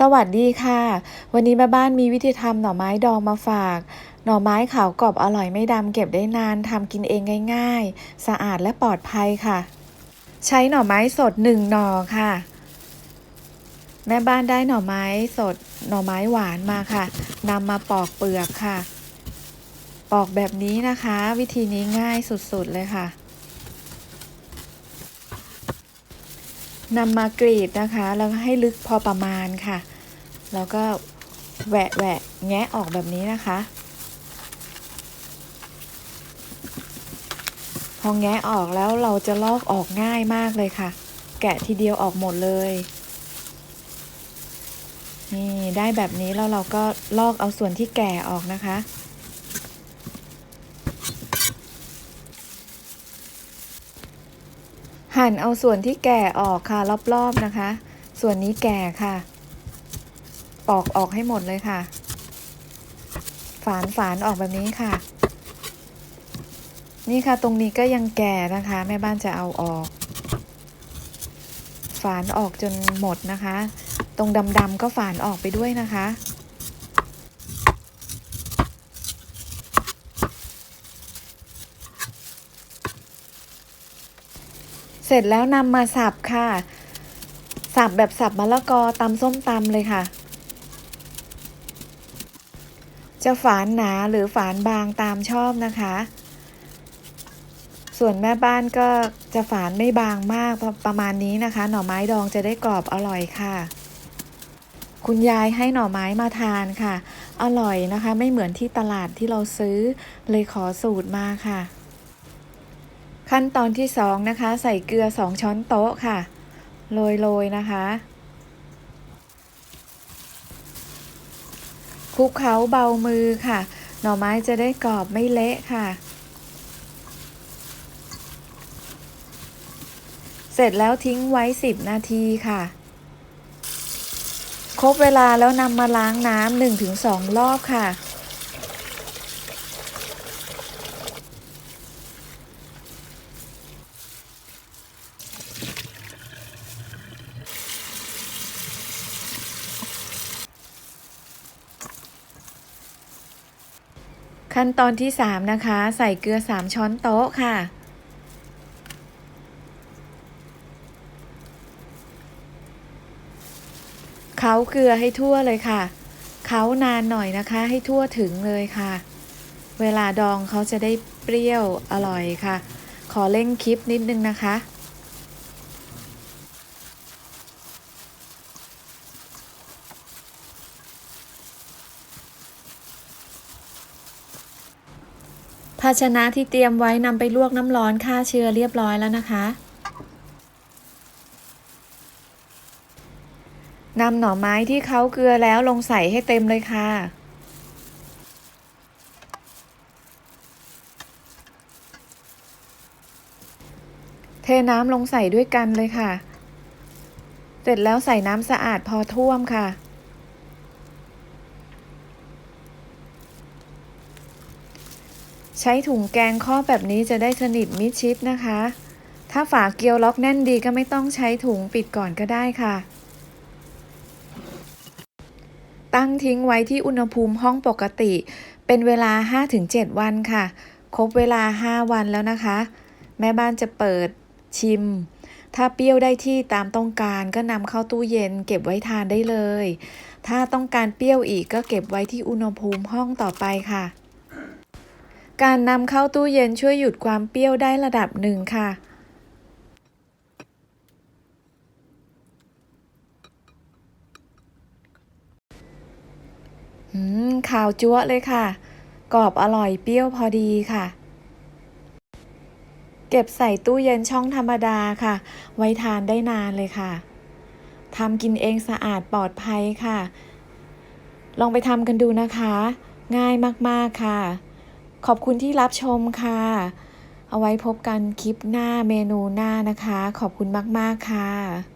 สวัสดีค่ะ วันนี้แม่บ้านมีวิธีทำหน่อไม้ดองมาฝาก หน่อไม้ขาวกรอบอร่อยไม่ดำเก็บได้นานทำกินเองง่าย ๆ สะอาดและปลอดภัยค่ะ ใช้หน่อไม้สดหนึ่งหน่อค่ะ แม่บ้านได้หน่อไม้สดหน่อไม้หวานมาค่ะนำมาปอกเปลือกค่ะ ปอกแบบนี้นะคะ วิธีนี้ง่ายสุดๆเลยค่ะ นำมากรีดนะคะ แล้วให้ลึกพอประมาณค่ะ แล้วก็แหวะแหวะแงะออกแบบนี้นะคะ พอแงะออกแล้วเราจะลอกออกง่ายมากเลยค่ะ แกะทีเดียวออกหมดเลยนี่ได้แบบนี้แล้วเราก็ลอกเอาส่วนที่แก่ออกนะคะ หั่นเอาส่วนที่แก่ออกค่ะรอบๆนะคะ ส่วนนี้แก่ค่ะ ปอกออกให้หมดเลยค่ะ ฝานฝานออกแบบนี้ค่ะ นี่ค่ะตรงนี้ก็ยังแก่นะคะ แม่บ้านจะเอาออก ฝานออกจนหมดนะคะ ตรงดำๆก็ฝานออกไปด้วยนะคะ เสร็จแล้วนำมาสับค่ะ สับแบบสับมะละกอตำส้มตำเลยค่ะ จะฝานหนาหรือฝานบางตามชอบนะคะ ส่วนแม่บ้านก็จะฝานไม่บางมากประประมาณนี้นะคะ หน่อไม้ดองจะได้กรอบอร่อยค่ะ คุณยายให้หน่อไม้มาทานค่ะ อร่อยนะคะ ไม่เหมือนที่ตลาดที่เราซื้อเลยขอสูตรมาค่ะ ขั้นตอนที่สองนะคะ ใส่เกลือสองช้อนโต๊ะค่ะ โรยๆนะคะคลุกเคล้าเบามือค่ะ หน่อไม้จะได้กรอบไม่เละค่ะ เสร็จแล้วทิ้งไว้ 10 นาทีค่ะ ครบเวลาแล้วนำมาล้างน้ำ1-2 รอบค่ะ ขั้นตอนที่ 3 นะคะ ใส่เกลือ 3 ช้อนโต๊ะค่ะ เค้าเกลือให้ทั่วเลยค่ะ เค้านานหน่อยนะคะให้ทั่วถึงเลยค่ะ เวลาดองเขาจะได้เปรี้ยวอร่อยค่ะ ขอเร่งคลิปนิดนึงนะคะ ภาชนะที่เตรียมไว้นำไปลวกน้ำร้อนฆ่าเชื้อเรียบร้อยแล้วนะคะนำหน่อไม้ที่เขาเกลือแล้วลงใส่ให้เต็มเลยค่ะ เทน้ำลงใส่ด้วยกันเลยค่ะ เสร็จแล้วใส่น้ำสะอาดพอท่วมค่ะ ใช้ถุงแกงครอบแบบนี้จะได้สนิทมิดชิดนะคะ ถ้าฝาเกลียวล็อกแน่นดีก็ไม่ต้องใช้ถุงปิดก่อนก็ได้ค่ะ ตั้งทิ้งไว้ที่อุณหภูมิห้องปกติ เป็นเวลา 5-7 วันค่ะ ครบเวลา 5 วันแล้วนะคะ แม่บ้านจะเปิดชิม ถ้าเปรี้ยวได้ที่ตามต้องการก็นำเข้าตู้เย็นเก็บไว้ทานได้เลย ถ้าต้องการเปรี้ยวอีกก็เก็บไว้ที่อุณหภูมิห้องต่อไปค่ะ การนำเข้าตู้เย็นช่วยหยุดความเปรี้ยวได้ระดับหนึ่งค่ะ อืมข่าวจั๊วเลยค่ะ กรอบอร่อยเปรี้ยวพอดีค่ะ เก็บใส่ตู้เย็นช่องธรรมดาค่ะ ไว้ทานได้นานเลยค่ะทำกินเองสะอาดปลอดภัยค่ะ ลองไปทำกันดูนะคะ ง่ายมากๆค่ะ ขอบคุณที่รับชมค่ะ เอาไว้พบกันคลิปหน้าเมนูหน้านะคะ ขอบคุณมาก ๆ ค่ะ